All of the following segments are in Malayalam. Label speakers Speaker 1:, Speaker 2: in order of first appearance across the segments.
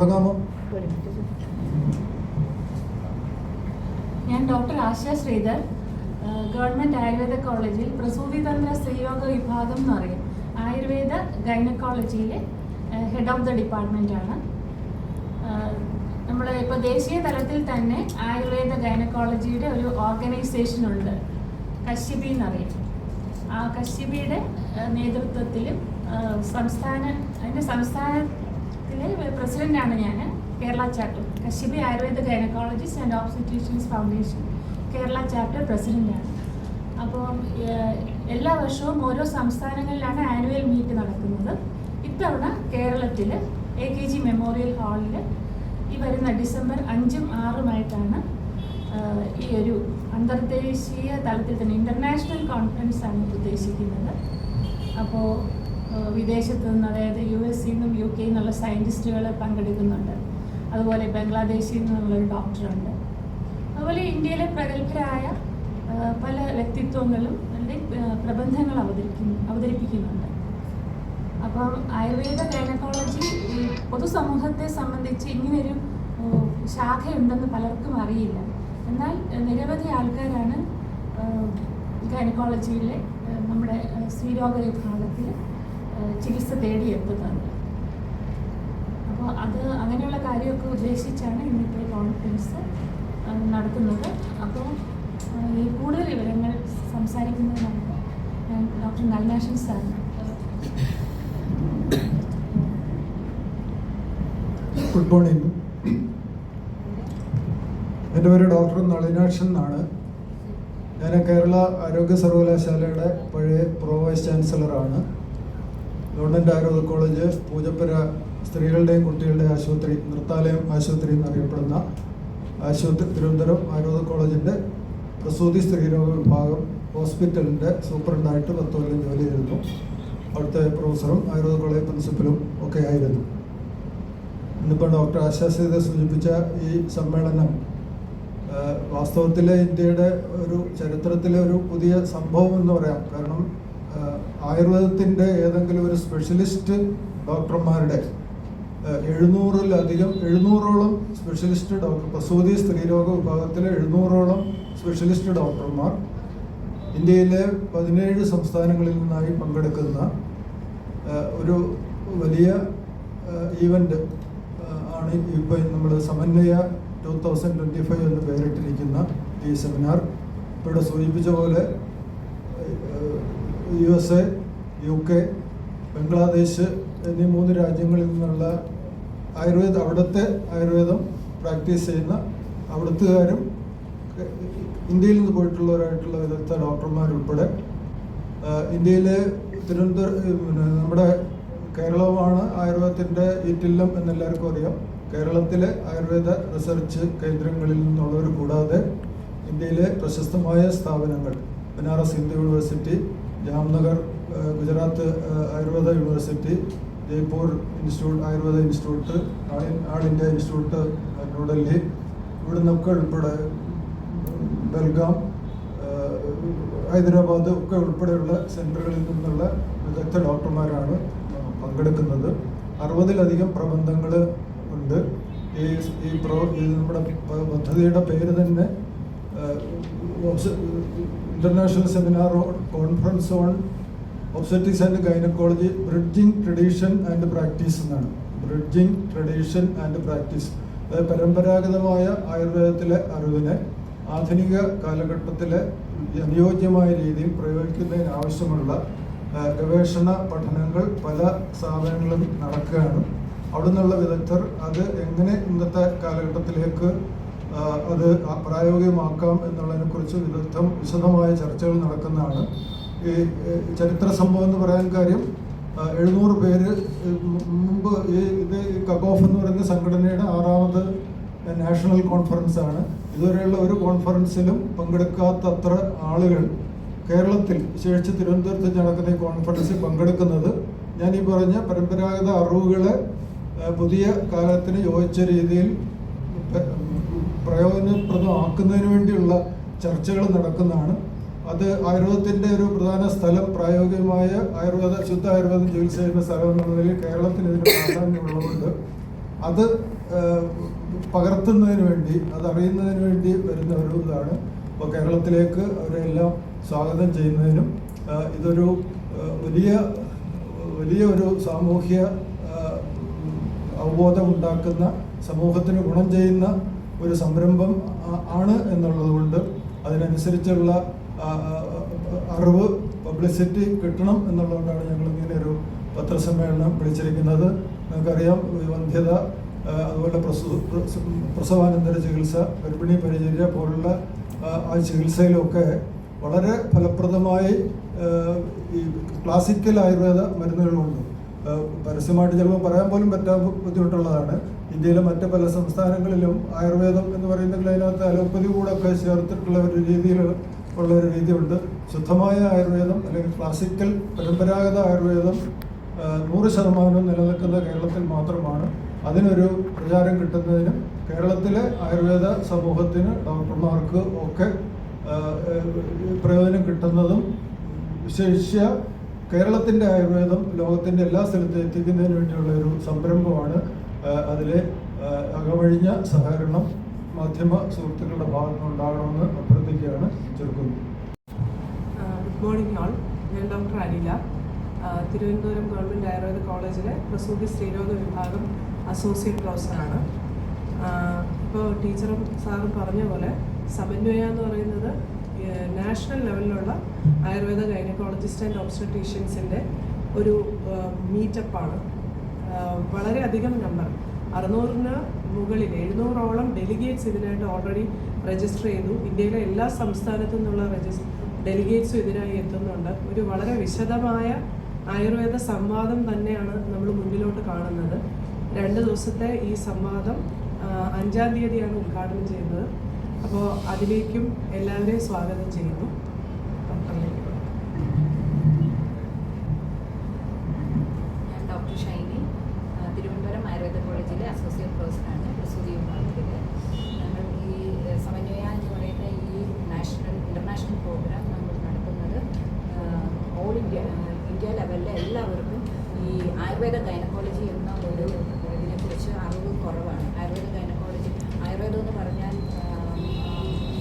Speaker 1: തുടങ്ങാമോ?
Speaker 2: ഞാൻ ഡോക്ടർ ആശ ശ്രീധർ ഗവൺമെന്റ് ആയുർവേദ കോളേജിൽ പ്രസൂതിതന്ത്ര സ്ത്രീരോഗ വിഭാഗം എന്ന് പറയും. ആയുർവേദ ഗൈനക്കോളജിയിലെ ഹെഡ് ഓഫ് ദ ഡിപ്പാർട്ട്മെന്റ് ആണ്. നമ്മൾ ഇപ്പോൾ ദേശീയ തലത്തിൽ തന്നെ ആയുർവേദ ഗൈനക്കോളജിയുടെ ഒരു ഓർഗനൈസേഷൻ ഉണ്ട് കശ്യപി എന്നറിയാം ആ കശ്യപിയുടെ നേതൃത്വത്തിലും സംസ്ഥാന അതിന്റെ പ്രസിഡന്റാണ് ഞാൻ Kerala chapter Kashyapi Ayurveda gynaecologist and obstetricians foundation. Kerala chapter പ്രസിഡന്റാണ്. അപ്പോൾ എല്ലാ വർഷവും ഓരോ സംസ്ഥാനങ്ങളിലാണ് ആനുവൽ മീറ്റ് നടക്കുന്നത്. ഇത്തവണ കേരളത്തിൽ എ കെ ജി മെമ്മോറിയൽ ഹാളിൽ ഈ വരുന്ന ഡിസംബർ അഞ്ചും ആറുമായിട്ടാണ് ഈ ഒരു അന്തർദേശീയ തലത്തിൽ തന്നെ ഇന്റർനാഷണൽ കോൺഫറൻസ് ആണ് ഉദ്ദേശിക്കുന്നത്. അപ്പോൾ വിദേശത്ത് നിന്ന് അതായത് യു എസ് നിന്നും യു കെയിൽ നിന്നുള്ള സയന്റിസ്റ്റുകൾ പങ്കെടുക്കുന്നുണ്ട്. അതുപോലെ ബംഗ്ലാദേശിൽ നിന്നുള്ളൊരു ഡോക്ടറുണ്ട് അതുപോലെ ഇന്ത്യയിലെ പ്രഗത്ഭരായ പല വ്യക്തിത്വങ്ങളും അല്ലെ പ്രബന്ധങ്ങൾ അവതരിക്കുന്നു അവതരിപ്പിക്കുന്നുണ്ട്. അപ്പം ആയുർവേദ ഗൈനക്കോളജി പൊതുസമൂഹത്തെ സംബന്ധിച്ച് ഇങ്ങനെയൊരു ശാഖയുണ്ടെന്ന് പലർക്കും അറിയില്ല. എന്നാൽ നിരവധി ആൾക്കാരാണ് ഗൈനക്കോളജിയിലെ നമ്മുടെ സ്ത്രീരോഗ വിഭാഗത്തിൽ ചികിത്സ തേടി തേടിയെത്തുന്നത് അപ്പോൾ അത് അങ്ങനെയുള്ള കാര്യമൊക്കെ ഉദ്ദേശിച്ചാണ് ഇന്നിപ്പോൾ കോൺഫറൻസ് നടത്തുന്നത് അപ്പോൾ ഈ കൂടുതൽ വിവരങ്ങൾ സംസാരിക്കുന്നതിനാണ് ഞാൻ ഡോക്ടർ നൽനാശൻ സാറിന്
Speaker 1: ഗുഡ് മോർണിംഗ് എന്റെ പേര് ഡോക്ടർ നളിനാക്ഷൻ എന്നാണ്. ഞാൻ കേരള ആരോഗ്യ സർവകലാശാലയുടെ പഴയ പ്രോ വൈസ് ചാൻസലറാണ്. ഗവൺമെന്റ് ആയുർവേദ കോളേജ് പൂജപ്പുര സ്ത്രീകളുടെയും കുട്ടികളുടെയും ആശുപത്രി നൃത്താലയം ആശുപത്രി എന്നറിയപ്പെടുന്ന ആശുപത്രി തിരുവനന്തപുരം ആയുർവേദ കോളേജിന്റെ പ്രസൂതി സ്ത്രീരോഗ വിഭാഗം ഹോസ്പിറ്റലിന്റെ സൂപ്രണ്ടായിട്ട് പത്ത് കൊല്ലം ജോലി ചെയ്തിരുന്നു. അവിടുത്തെ പ്രൊഫസറും ആയുർവേദ കോളേജ് പ്രിൻസിപ്പലും ഒക്കെ ആയിരുന്നു. ഇന്നിപ്പോൾ ഡോക്ടർ ആശാസ്യത സൂചിപ്പിച്ച ഈ സമ്മേളനം വാസ്തവത്തിൽ ഇന്ത്യയുടെ ഒരു ചരിത്രത്തിലെ ഒരു പുതിയ സംഭവം എന്ന് പറയാം. കാരണം ആയുർവേദത്തിന്റെ ഏതെങ്കിലും ഒരു സ്പെഷ്യലിസ്റ്റ് ഡോക്ടർമാരുടെ എഴുന്നൂറിലധികം എഴുന്നൂറോളം സ്പെഷ്യലിസ്റ്റ് ഡോക്ടർ പ്രസൂതി സ്ത്രീരോഗ വിഭാഗത്തിലെ എഴുന്നൂറോളം സ്പെഷ്യലിസ്റ്റ് ഡോക്ടർമാർ ഇന്ത്യയിലെ പതിനേഴ് സംസ്ഥാനങ്ങളിൽ നിന്നായി പങ്കെടുക്കുന്ന ഒരു വലിയ ഈവന്റ് ആണ് ഇപ്പോൾ നമ്മൾ സമന്വയ ടു തൗസൻഡ് ട്വന്റി ഫൈവ് എന്ന് പേരിട്ടിരിക്കുന്ന ഈ സെമിനാർ. ഇവിടെ സൂചിപ്പിച്ച പോലെ U S A U K Bangladesh എന്നീ മൂന്ന് രാജ്യങ്ങളിൽ നിന്നുള്ള ആയുർവേദ അവിടുത്തെ ആയുർവേദം പ്രാക്ടീസ് ചെയ്യുന്ന അവിടുത്തുകാരും ഇന്ത്യയിൽ നിന്ന് പോയിട്ടുള്ളവരായിട്ടുള്ള വിദഗ്ധ ഡോക്ടർമാരുൾപ്പെടെ ഇന്ത്യയിലെ തിരുവനന്തപുരം പിന്നെ നമ്മുടെ കേരളമാണ് ആയുർവേദത്തിന്റെ ഈറ്റില്ലം എന്നെല്ലാവർക്കും അറിയാം. കേരളത്തിലെ ആയുർവേദ റിസർച്ച് കേന്ദ്രങ്ങളിൽ നിന്നുള്ളവർ കൂടാതെ ഇന്ത്യയിലെ പ്രശസ്തമായ സ്ഥാപനങ്ങൾ Banaras Hindu university Jamnagar Gujarat Ayurveda university Jaipur institute Ayurveda institute all India institute New Delhi. ഇവിടെ നിന്നൊക്കെ ഉൾപ്പെടെ ബൽഗാം ഹൈദരാബാദ് ഒക്കെ ഉൾപ്പെടെയുള്ള സെന്ററുകളിൽ നിന്നുള്ള വിദഗ്ധ ഡോക്ടർമാരാണ് പങ്കെടുക്കുന്നത്. അറുപതിലധികം പ്രബന്ധങ്ങൾ ഉണ്ട്. ഈ ഈ നമ്മുടെ പദ്ധതിയുടെ പേര് തന്നെ international seminar conference on obstetrics and gynaecology bridging tradition and practice എന്നാണ്. ബ്രിഡ്ജിങ് ട്രഡീഷൻ ആൻഡ് പ്രാക്ടീസ് അതായത് പരമ്പരാഗതമായ ആയുർവേദത്തിലെ അറിവിനെ ആധുനിക കാലഘട്ടത്തിലെ അനുയോജ്യമായ രീതിയിൽ പ്രയോഗിക്കുന്നതിന് ആവശ്യമുള്ള ഗവേഷണ പഠനങ്ങൾ പല സ്ഥാപനങ്ങളിലും നടക്കുകയാണ്. അവിടെ നിന്നുള്ള വിദഗ്ധർ അത് എങ്ങനെ ഇന്നത്തെ കാലഘട്ടത്തിലേക്ക് അത് പ്രായോഗികമാക്കാം എന്നുള്ളതിനെക്കുറിച്ച് വിദഗ്ധം വിശദമായ ചർച്ചകൾ നടക്കുന്നതാണ്. ഈ ചരിത്ര സംഭവം എന്ന് പറയാൻ കാര്യം എഴുന്നൂറ് പേര് മുമ്പ് ഈ ഇത് കഗോഫ് എന്ന് പറയുന്ന സംഘടനയുടെ ആറാമത് നാഷണൽ കോൺഫറൻസ് ആണ്. ഇതുവരെയുള്ള ഒരു കോൺഫറൻസിലും പങ്കെടുക്കാത്തത്ര ആളുകൾ കേരളത്തിൽ വിശേഷിച്ച് തിരുവനന്തപുരത്ത് നടക്കുന്ന ഈ കോൺഫറൻസിൽ പങ്കെടുക്കുന്നത് ഞാൻ ഈ പറഞ്ഞ പരമ്പരാഗത അറിവുകളെ പുതിയ കാലത്തിന് യോജിച്ച രീതിയിൽ പ്രയോജനപ്രദമാക്കുന്നതിന് വേണ്ടിയുള്ള ചർച്ചകൾ നടക്കുന്നതാണ്. അത് ആയുർവേദത്തിന്റെ ഒരു പ്രധാന സ്ഥലം പ്രായോഗികമായ ആയുർവേദ ശുദ്ധ ആയുർവേദം ചികിത്സ ചെയ്യുന്ന സ്ഥലം എന്നുള്ള നിലയിൽ കേരളത്തിന് ഇതിന് പ്രാധാന്യമുള്ളതുകൊണ്ട് അത് പകർത്തുന്നതിന് വേണ്ടി അത് അറിയുന്നതിന് വേണ്ടി വരുന്ന ഒരു ഇതാണ്. അപ്പോൾ കേരളത്തിലേക്ക് അവരെല്ലാം സ്വാഗതം ചെയ്യുന്നതിനും ഇതൊരു വലിയ വലിയ ഒരു സാമൂഹ്യ അവബോധം ഉണ്ടാക്കുന്ന സമൂഹത്തിന് ഗുണം ചെയ്യുന്ന ഒരു സംരംഭം ആണ് എന്നുള്ളത് കൊണ്ട് അതിനനുസരിച്ചുള്ള അറിവ് പബ്ലിസിറ്റി കിട്ടണം എന്നുള്ളതുകൊണ്ടാണ് ഞങ്ങൾ ഇങ്ങനെ ഒരു പത്രസമ്മേളനം വിളിച്ചിരിക്കുന്നത്. നിങ്ങൾക്കറിയാം വന്ധ്യത അതുപോലെ പ്രസവ പ്രസ- പ്രസവാനന്തര ചികിത്സ ഗർഭിണി പരിചര്യ പോലുള്ള ആ ചികിത്സയിലൊക്കെ വളരെ ഫലപ്രദമായി ഈ ക്ലാസിക്കൽ ആയുർവേദ മരുന്നുകളുണ്ട്. പരസ്യമായിട്ട് ചിലപ്പോൾ പറയാൻ പോലും പറ്റാൻ ബുദ്ധിമുട്ടുള്ളതാണ്. ഇന്ത്യയിലെ മറ്റ് പല സംസ്ഥാനങ്ങളിലും ആയുർവേദം എന്ന് പറയുന്നെങ്കിൽ അതിനകത്ത് അലോപ്പതി കൂടെ ഒക്കെ ചേർത്തിട്ടുള്ള ഒരു രീതിയിൽ ഉള്ള ഒരു രീതിയുണ്ട്. ശുദ്ധമായ ആയുർവേദം അല്ലെങ്കിൽ ക്ലാസിക്കൽ പരമ്പരാഗത ആയുർവേദം നൂറ് ശതമാനവും നിലനിൽക്കുന്ന കേരളത്തിൽ മാത്രമാണ്. അതിനൊരു പ്രചാരം കിട്ടുന്നതിനും കേരളത്തിലെ ആയുർവേദ സമൂഹത്തിന് ഡോക്ടർമാർക്ക് ഒക്കെ പ്രയോജനം കിട്ടുന്നതും വിശേഷിച്ച കേരളത്തിന്റെ ആയുർവേദം ലോകത്തിന്റെ എല്ലാ സ്ഥലത്തും എത്തിക്കുന്നതിന് വേണ്ടിയുള്ള ഒരു സംരംഭമാണ് അതിലെ അകമഴിഞ്ഞ സഹകരണം മാധ്യമ സുഹൃത്തുക്കളുടെ ഭാഗത്തുനിന്ന് ഉണ്ടാകണമെന്ന് അഭ്യർത്ഥിക്കുകയാണ് ചെറുക്കുന്നത്
Speaker 3: ഗുഡ് മോർണിംഗ് ഞാൻ ഡോക്ടർ അനില. തിരുവനന്തപുരം ഗവൺമെന്റ് ആയുർവേദ കോളേജിലെ പ്രസൂതി സ്ത്രീരോഗ വിഭാഗം അസോസിയേറ്റ് പ്രൊഫസറാണ് ഇപ്പോൾ ടീച്ചറും സാറും പറഞ്ഞ പോലെ സമന്വയ എന്ന് പറയുന്നത് നാഷണൽ ലെവലിലുള്ള ആയുർവേദ ഗൈനക്കോളജിസ്റ്റ് ആൻഡ് ഒബ്സ്റ്റട്രീഷ്യൻസിന്റെ ഒരു മീറ്റപ്പാണ് വളരെയധികം നമ്പർ അറുന്നൂറിന് മുകളിൽ എഴുന്നൂറോളം ഡെലിഗേറ്റ്സ് ഇതിനായിട്ട് ഓൾറെഡി രജിസ്റ്റർ ചെയ്തു. ഇന്ത്യയിലെ എല്ലാ സംസ്ഥാനത്തു നിന്നുള്ള രജിസ് ഡെലിഗേറ്റ്സും ഇതിനായി എത്തുന്നുണ്ട്. ഒരു വളരെ വിശദമായ ആയുർവേദ സംവാദം തന്നെയാണ് നമ്മൾ മുന്നിലോട്ട് കാണുന്നത്. രണ്ട് ദിവസത്തെ ഈ സംവാദം അഞ്ചാം തീയതിയാണ് ഉദ്ഘാടനം ചെയ്യുന്നത്. അപ്പോൾ അതിലേക്കും എല്ലാവരെയും സ്വാഗതം ചെയ്യുന്നു ഡോക്ടറിലേക്ക് പോകാം.
Speaker 4: ഞാൻ ഡോക്ടർ ഷൈനി ആ, തിരുവനന്തപുരം ആയുർവേദ കോളേജിലെ അസോസിയേറ്റ് പ്രൊഫസറാണ് പ്രസൂതി വിഭാഗത്തിൽ ഞങ്ങൾ ഈ ഏഹ്, സമന്വയ എന്ന് പറയുന്ന ഈ നാഷണൽ ഇന്റർനാഷണൽ പ്രോഗ്രാം നമ്മൾ നടത്തുന്നത് ഓൾ ഇന്ത്യ ആഹ്, ഇന്ത്യ ലെവലിലെ എല്ലാവർക്കും ഈ ആയുർവേദ ഗൈനക്കോളജി എന്ന ഒരു ഇതിനെക്കുറിച്ച് അറിവ് കുറവാണ്. ആയുർവേദ ഗൈനക്കോളജി ആയുർവേദം എന്ന് പറഞ്ഞാൽ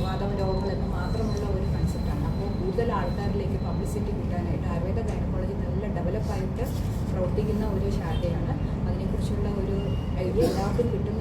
Speaker 4: വാദം രോഗങ്ങൾ എന്ന് മാത്രമുള്ള ഒരു കൺസെപ്റ്റാണ് അപ്പോൾ കൂടുതൽ ആൾക്കാരിലേക്ക് പബ്ലിസിറ്റി കിട്ടാനായിട്ട് ആയുർവേദ ഗൈനക്കോളജി നല്ല ഡെവലപ്പായിട്ട് പ്രവർത്തിക്കുന്ന ഒരു ശാഖയാണ്. അതിനെക്കുറിച്ചുള്ള ഒരു ഐഡിയ എല്ലാവർക്കും കിട്ടുന്നതിന്